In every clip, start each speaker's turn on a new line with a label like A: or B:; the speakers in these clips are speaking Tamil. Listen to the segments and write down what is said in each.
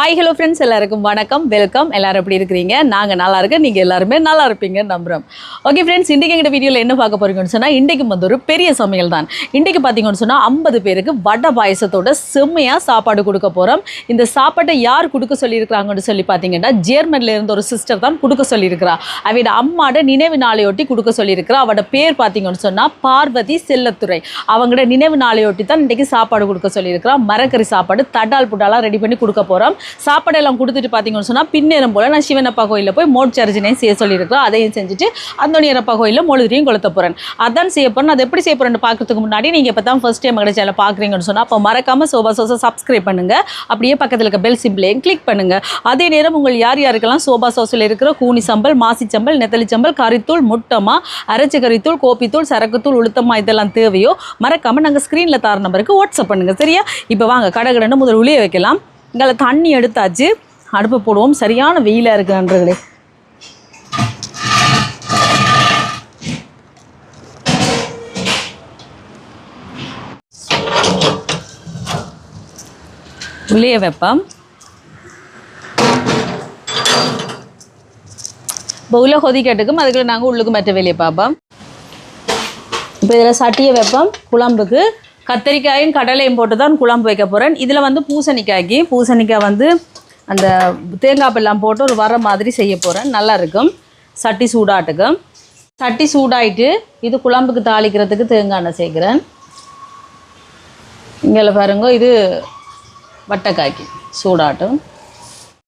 A: ஹாய் ஹலோ ஃப்ரெண்ட்ஸ் எல்லாருக்கும் வணக்கம். வெல்கம் எல்லாரும் எப்படி இருக்கிறீங்க? நாங்கள் நல்லா இருக்க நீங்கள் எல்லாருமே நல்லா இருப்பீங்க நம்புகிறோம் ஓகே ஃப்ரெண்ட்ஸ் இன்றைக்கி எங்கள் வீடியோவில் என்ன பார்க்க போகிறீங்கன்னு சொன்னால் இன்றைக்கு வந்து ஒரு பெரிய சமையல் தான். இன்றைக்கு பார்த்தீங்கன்னு சொன்னால் ஐம்பது பேருக்கு வடை பாயசத்தோட செம்மையாக சாப்பாடு கொடுக்க போகிறோம் இந்த சாப்பாட்டை யார் கொடுக்க சொல்லியிருக்கிறாங்கன்னு சொல்லி பார்த்தீங்கன்னா ஜேர்மனிலிருந்து ஒரு சிஸ்டர் தான் கொடுக்க சொல்லியிருக்கிறா. அவையோட அம்மாவோட நினைவு நாளையொட்டி கொடுக்க சொல்லியிருக்கிறா. அவட பேர் பார்த்தீங்கன்னு சொன்னால் பார்வதி செல்லத்துறை. அவங்களோட நினைவு நாளையொட்டி தான் இன்றைக்கி சாப்பாடு கொடுக்க சொல்லியிருக்கிறா. மரக்கறி சாப்பாடு தடால் புட்டாலாம் ரெடி பண்ணி கொடுக்க போகிறோம் சாப்பாடெல்லாம் கொடுத்துட்டு பார்த்தீங்கன்னு சொன்னால் பின்னேரம் போல் நான் சிவனப்பா கோயிலில் போய் மோட்சர்ஜனையும் செய்ய சொல்லியிருக்கிறோம் அதையும் செஞ்சுட்டு அந்தோனியரப்பா கோயிலில் மொழுதிரியும் கொளுத்த போகிறேன் அதான் செய்ய போகிறேன் அது எப்படி செய்ய போகிறேன்னு பார்க்கறதுக்கு முன்னாடி நீங்கள் இப்போ தான் ஃபஸ்ட் டைம் கிடைச்சால பார்க்குறீங்கன்னு சொன்னால் அப்போ மறக்காமல் சோபா சோசா சப்ஸ்கிரைப் பண்ணுங்கள் அப்படியே பக்கத்தில் இருக்க பெல் சிம்பிளையும் கிளிக் பண்ணுங்கள் அதே நேரம் உங்கள் யார் யாருக்கெல்லாம் சோபா சோசில் இருக்கிற கூனி சம்பல் மாசி சம்பல் நெத்தலி சம்பல் கறித்தூள் முட்டமா அரைச்ச கறித்தூள் கோப்பித்தூள் சரக்குத்தூள் உளுத்தமா இதெல்லாம் தேவையோ மறக்காமல் நாங்கள் ஸ்க்ரீனில் தார நம்பருக்கு வாட்ஸ்அப் பண்ணுங்கள் சரியா? இப்போ வாங்க கடகடன்னு முதல் உளிய வைக்கலாம். இங்கே தண்ணி எடுத்தாச்சு. அடுப்பு போடுவோம். சரியான வெயிலாக இருக்கு நண்பர்களே. உள்ளே வைப்போம். இப்போ உள்ள கொதிக்கட்டுக்கும் அதுக்குள்ள நாங்கள் உள்ளுக்கு மற்ற வேலையை பார்ப்போம். இப்போ இதில் சட்டியை வைப்போம். குழம்புக்கு. கத்தரிக்காயும் கடலையும் போட்டு தான் குழம்பு வைக்க போகிறேன் இதில் வந்து பூசணிக்காய்க்கு பூசணிக்காய் வந்து அந்த தேங்காய் எல்லாம் போட்டு ஒரு வர மாதிரி செய்ய போகிறேன் நல்லாயிருக்கும் சட்டி சூடாட்டுக்கு. சட்டி சூடாயிட்டு இது குழம்புக்கு தாளிக்கிறதுக்கு தேங்காய் எண்ணெய் சேர்க்குறேன். இங்கே பாருங்க இது வட்டைக்காய்க்கு சூடாட்டும்.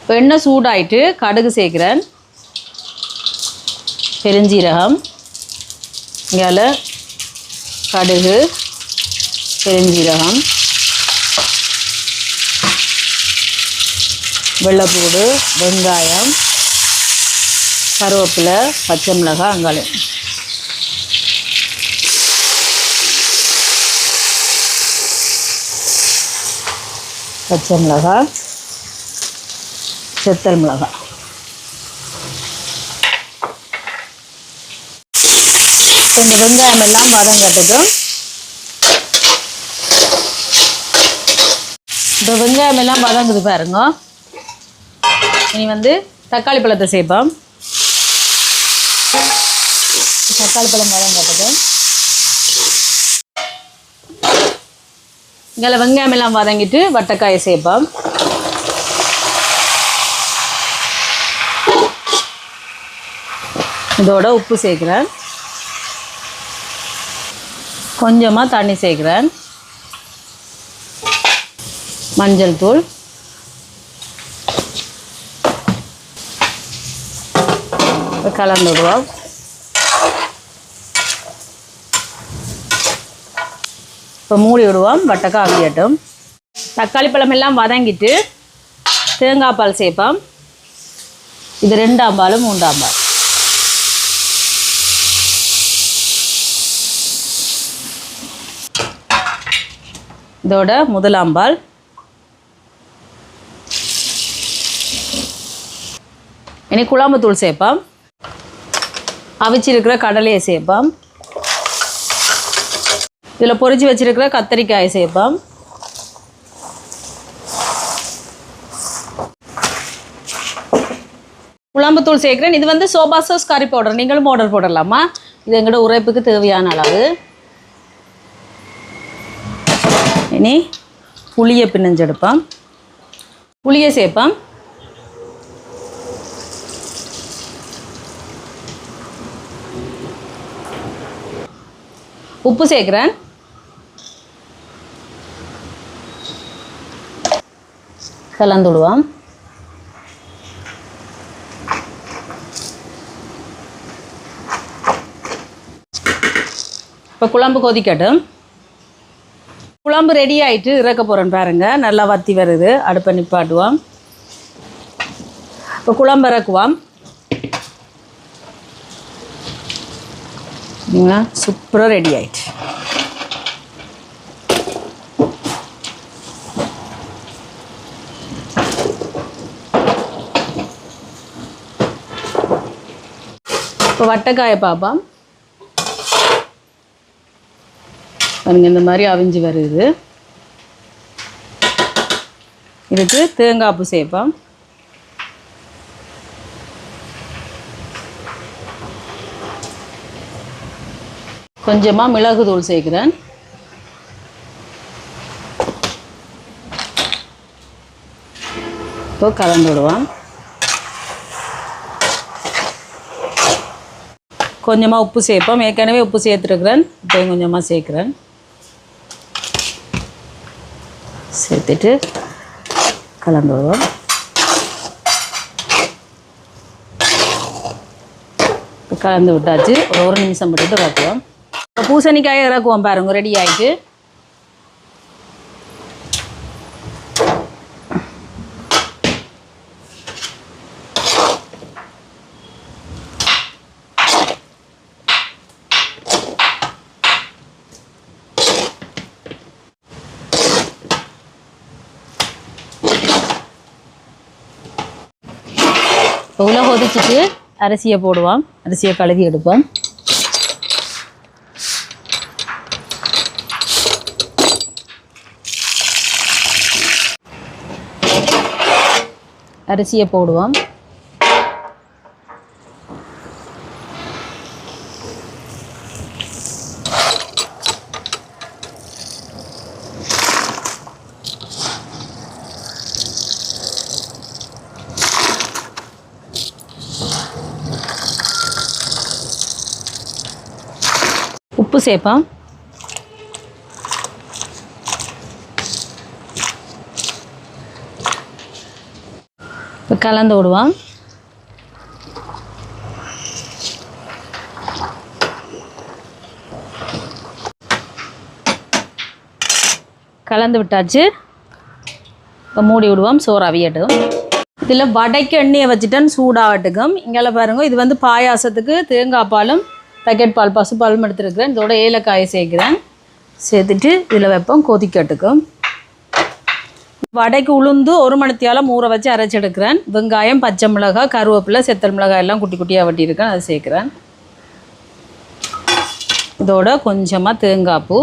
A: இப்போ எண்ணெய் சூடாயிட்டு கடுகு சேர்க்குறேன். பெருஞ்சீரகம். இங்கே கடுகு. பெருஞ்சீரகம் வெள்ளைப்பூடு வெங்காயம் கருவேப்பிலை பச்சை மிளகாய் அங்காளி. பச்சை மிளகாய் செத்தல் மிளகாய். கொஞ்சம் இந்த வெங்காயம் எல்லாம் வதங்கட்டுக்கும் இப்போ வெங்காயம் எல்லாம் வதங்குது பாருங்க. இனி வந்து தக்காளி பழத்தை சேர்ப்போம். தக்காளி பழம் வதங்கட்டுக்கும் இங்கே வெங்காயம் எல்லாம் வதங்கிட்டு வட்டைக்காயை சேர்ப்போம். இதோட உப்பு சேர்க்குறேன். கொஞ்சமாக தண்ணி சேர்க்குறேன். மஞ்சள் தூள். கலந்து விடுவோம் இப்போ மூடி விடுவோம் வட்டக்காய் அவியட்டும். தக்காளி பழம் எல்லாம் வதங்கிட்டு தேங்காய் பால் சேர்ப்போம் இது ரெண்டாம் பால் மூன்றாம் பால். இதோட முதலாம் பால். இனி குழம்பு தூள் சேர்ப்போம். அவிச்சிருக்கிற கடலையை சேர்ப்போம். இதில் பொரிச்சு வச்சிருக்கிற கத்தரிக்காயை சேர்ப்போம். குழம்புத்தூள் சேர்க்குறேன். இது வந்து சோபா சாஸ் கறி பவுடர். நீங்களும் ஆர்டர் போடலாமா? இது எங்களோட உரைப்புக்கு தேவையான அளவு. இனி புளியை பிணைஞ்செடுப்போம். புளியை சேர்ப்போம். உப்பு சேர்க்குறேன். கலந்துடுவோம் இப்போ குழம்பு கொதிக்கட்டும். குழம்பு ரெடி ஆகிட்டு இறக்க போகிறேன் பாருங்கள் நல்லா வத்தி வருது. அடுப்பை நிப்பாட்டுவோம். இப்போ குழம்பு இறக்குவோம். சூப்பராக ரெடி ஆயிடுச்சு இப்போ வட்டைக்காயை பார்ப்போம். பாருங்க இந்த மாதிரி அவிஞ்சு வருது. இதுக்கு தேங்காய் பூ சேர்ப்போம். கொஞ்சமாக மிளகுத்தூள் சேர்க்குறேன். இப்போ கலந்து விடுவான் கொஞ்சமாக உப்பு சேர்ப்போம். ஏற்கனவே உப்பு சேர்த்துருக்குறேன். இப்போ கொஞ்சமாக சேர்க்குறேன். சேர்த்துட்டு கலந்து விடுவோம். கலந்து விட்டாச்சு. ஒரு ஒரு நிமிஷம் விட்டுட்டு இறக்குவோம் பூசணிக்காயை இறக்குவோம் பாருங்க ரெடி ஆகிட்டு இப்போ உள்ள கொதிச்சுட்டு அரிசியை போடுவோம். அரிசியை கழுவி எடுப்போம். அரிசியை போடுவோம். உப்பு சேர்ப்போம். இப்போ கலந்து விடுவோம் கலந்து விட்டாச்சு. இப்போ மூடி விடுவோம் சோறு அவியட்டும் இதில் வடைக்கு எண்ணெயை வச்சுட்டேன் சூடாகட்டுக்கும் இங்கே பாருங்கள் இது வந்து பாயாசத்துக்கு தேங்காய் பாலும் பேக்கெட் பால் பசுப்பாலும் எடுத்துருக்குறேன். இதோட ஏலக்காயை சேர்க்குறேன். சேர்த்துட்டு இதில் வைப்போம் கொதிக்கட்டுக்கும். வடைக்கு உளுந்து ஒரு மணித்தியால் ஊற வச்சு அரைச்சி எடுக்கிறேன். வெங்காயம் பச்சை மிளகாய் கருவேப்பிலை செத்தல் மிளகாய் எல்லாம் குட்டி குட்டியாக வெட்டியிருக்கேன். அதை சேர்க்குறேன். இதோட கொஞ்சமாக தேங்காய் பூ.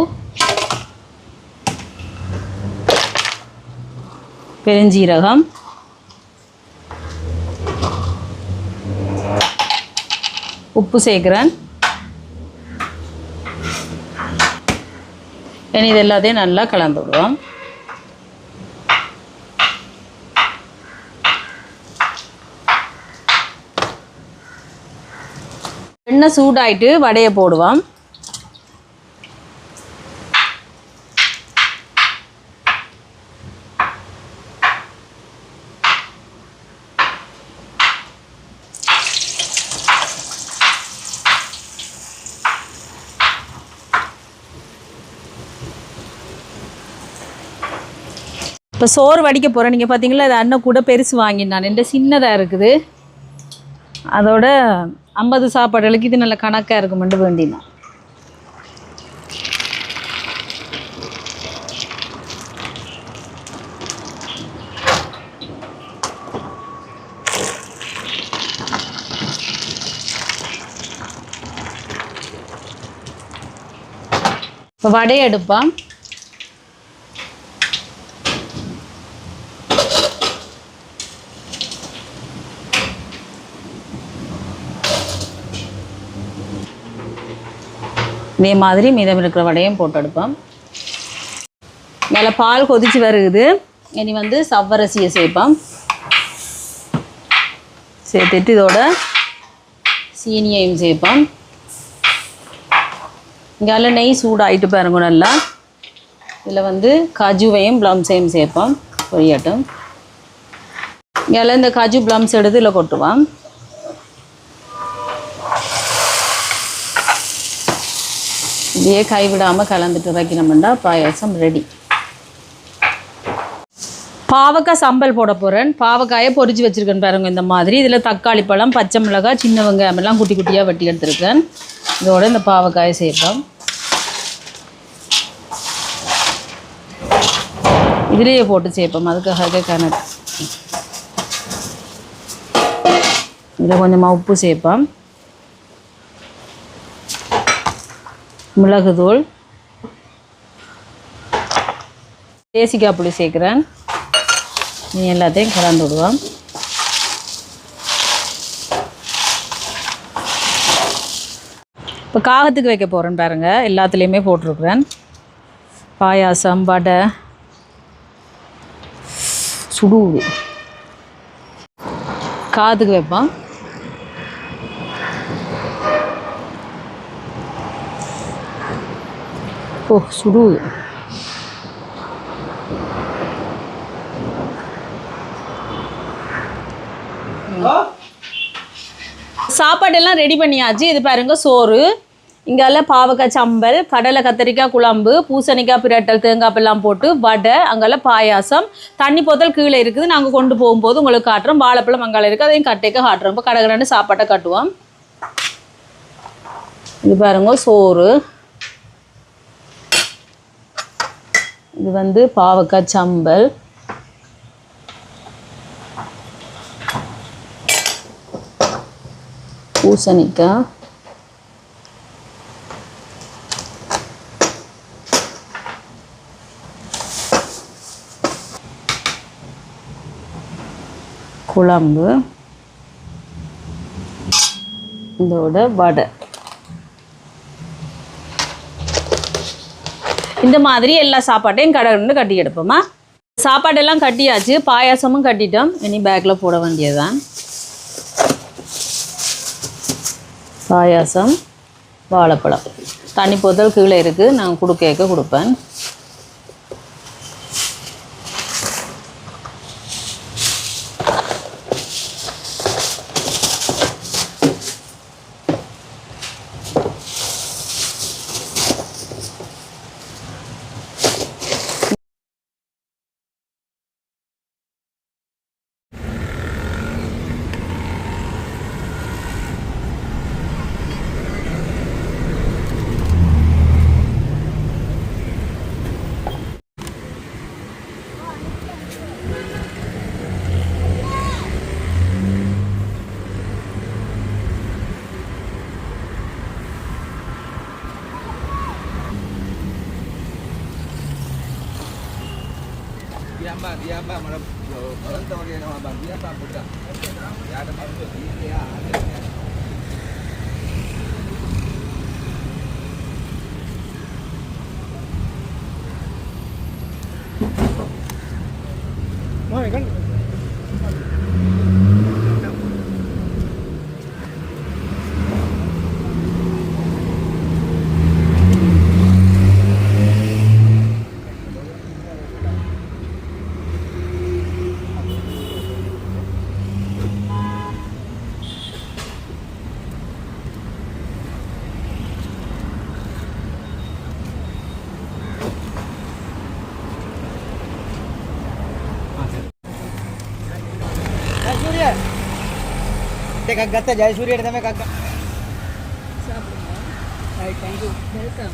A: பெருஞ்சீரகம். உப்பு சேர்க்குறேன். இனி இது எல்லாத்தையும் நல்லா கலந்து விடுவோம். எண்ணெய் சூடாயிட்டு வடையை போடுவோம். இப்போ சோறு வடிக்க போகிறேன் நீங்கள் பார்த்தீங்களா இது அண்ணன் கூட பெருசு வாங்கினான் என்கிட்ட சின்னதாக இருக்குது. அதோட ஐம்பது சாப்பாடுகளுக்கு இது நல்ல கணக்காக இருக்குமெண்டு வேண்டினா இப்போ வடையை எடுப்பான் இதே மாதிரி மீதம் இருக்கிற வடையும் போட்டு எடுப்போம் மேலே பால் கொதிச்சு வருகுது இனி வந்து சவ்வரசியை சேர்ப்போம். சேர்த்துட்டு இதோட சீனியையும் சேர்ப்போம். இங்கால நெய் சூடாயிட்டு பாருங்க நல்லா. இதில் வந்து காஜுவையும் பிளம்ஸையும் சேர்ப்போம். பொரியட்டும். இங்கால இந்த காஜு ப்ளம்ஸ் எடுத்து இதில் கொட்டுவான் இப்படியே கைவிடாமல் கலந்துட்டு வைக்கணும்னா பாயாசம் ரெடி பாவக்காய் சம்பல் போட போகிறேன் பாவக்காயை பொரிச்சு வச்சுருக்கேன் பாருங்க இந்த மாதிரி. இதில் தக்காளி பழம் பச்சை மிளகாய் சின்ன வெங்காயம் எல்லாம் குட்டி குட்டியாக வெட்டி எடுத்துருக்கேன். இதோட இந்த பாவக்காயை சேர்ப்போம். இதுலேயே போட்டு சேர்ப்போம் அதுக்காக கணக்கு. இதில் கொஞ்சமாக உப்பு சேர்ப்பேன் மிளகுதூள். தேசிக்காய் புளி சேர்க்குறேன். நீ எல்லாத்தையும் கலந்து விடுவோம். இப்போ காகத்துக்கு வைக்க போகிறேன் பாருங்க. எல்லாத்துலேயுமே போட்டிருக்குறேன். பாயாசம் வடை. சுடுது காதுக்கு வைப்பான் ஓ சுடுது சாப்பாடெல்லாம் ரெடி பண்ணியாச்சு. இது பாருங்க சோறு. இங்கால பாவக்காய் சம்பல் கடலை கத்திரிக்காய் குழம்பு பூசணிக்காய் பிரட்டல் தேங்காய் எல்லாம் போட்டு வடை அங்கெல்லாம் பாயாசம். தண்ணி போத்தல் கீழே இருக்குது. நாங்கள் கொண்டு போகும்போது உங்களுக்கு காட்டுறோம். வாழைப்பழம் அங்கால இருக்குது அதையும் கட்டைக்க காட்டுறோம். இப்போ கடகடன்னு சாப்பாட்டை கட்டுவோம். இது பாருங்க சோறு. இது வந்து பாவக்காய் சம்பல். பூசணிக்காய். குழம்பு. இதோட வடை. இந்த மாதிரி எல்லா சாப்பாட்டையும் கடகடன்னு கட்டி எடுப்போமா. சாப்பாடெல்லாம் கட்டியாச்சு பாயாசமும் கட்டிட்டோம். இனி பேக்கில் போட வேண்டியதுதான். பாயாசம் வாழைப்பழம். தண்ணி போத்தல் கீழே இருக்குது நான் கொடுக்க கொடுப்பேன்.
B: Mbak, கத்தை கக்கத்தை ஜெயசூரியன் தான்
C: கக்கா சாப்பிடுங்க
A: தேங்க்யூ வெல்கம்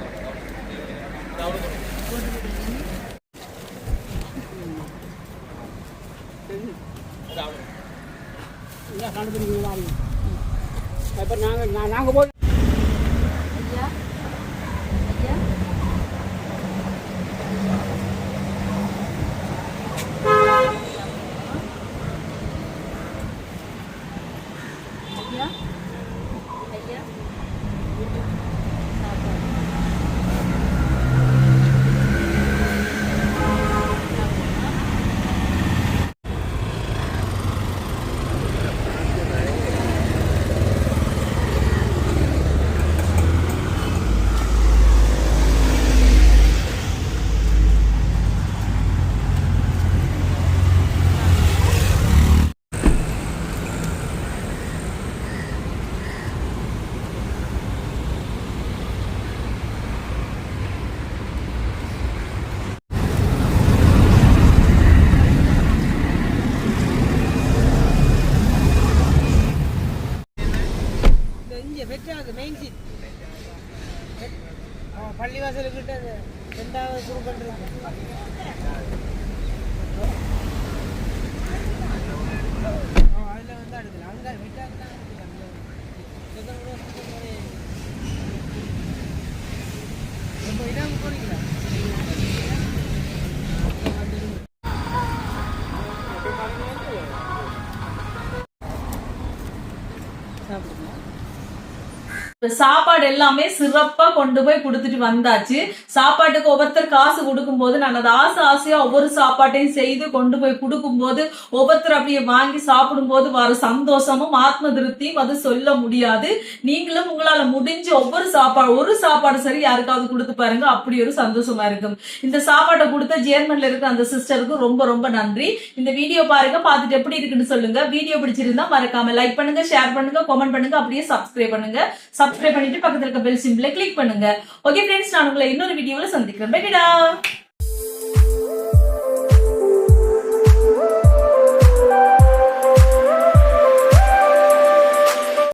A: சாப்பாடு எல்லாமே சிறப்பா கொண்டு போய் கொடுத்துட்டு வந்தாச்சு. சாப்பாட்டுக்கு ஒவ்வொருத்தர் காசு கொடுக்கும்போது நான் அதை ஆசை ஆசையா ஒவ்வொரு சாப்பாட்டையும் செய்து கொண்டு போய் கொடுக்கும்போது ஒவ்வொருத்தர் அப்படியே வாங்கி சாப்பிடும்போது வர சந்தோஷமும் ஆத்ம திருப்தியும் அது சொல்ல முடியாது. நீங்களும் உங்களால முடிஞ்ச ஒவ்வொரு சாப்பாடு ஒரு சாப்பாடு சரி யாருக்காவது கொடுத்து பாருங்க அப்படி ஒரு சந்தோஷமா இருக்கும். இந்த சாப்பாட்டை கொடுத்த ஜேர்மன்ல இருக்க அந்த சிஸ்டருக்கு ரொம்ப ரொம்ப நன்றி. இந்த வீடியோ பாருங்க பார்த்துட்டு எப்படி இருக்குன்னு சொல்லுங்க. வீடியோ பிடிச்சிருந்தா மறக்காம லைக் பண்ணுங்க ஷேர் பண்ணுங்க கமெண்ட் பண்ணுங்க அப்படியே சப்ஸ்கிரைப் பண்ணுங்க. சப்ஸ்கிரைப் பண்ணிட்டு பக்கத்துல இருக்க பெல் சிம்பிளை கிளிக் பண்ணுங்க. ஓகே ஃப்ரெண்ட்ஸ் நான் உங்களை இன்னொரு வீடியோவில் சந்திக்கிறேன். பைடா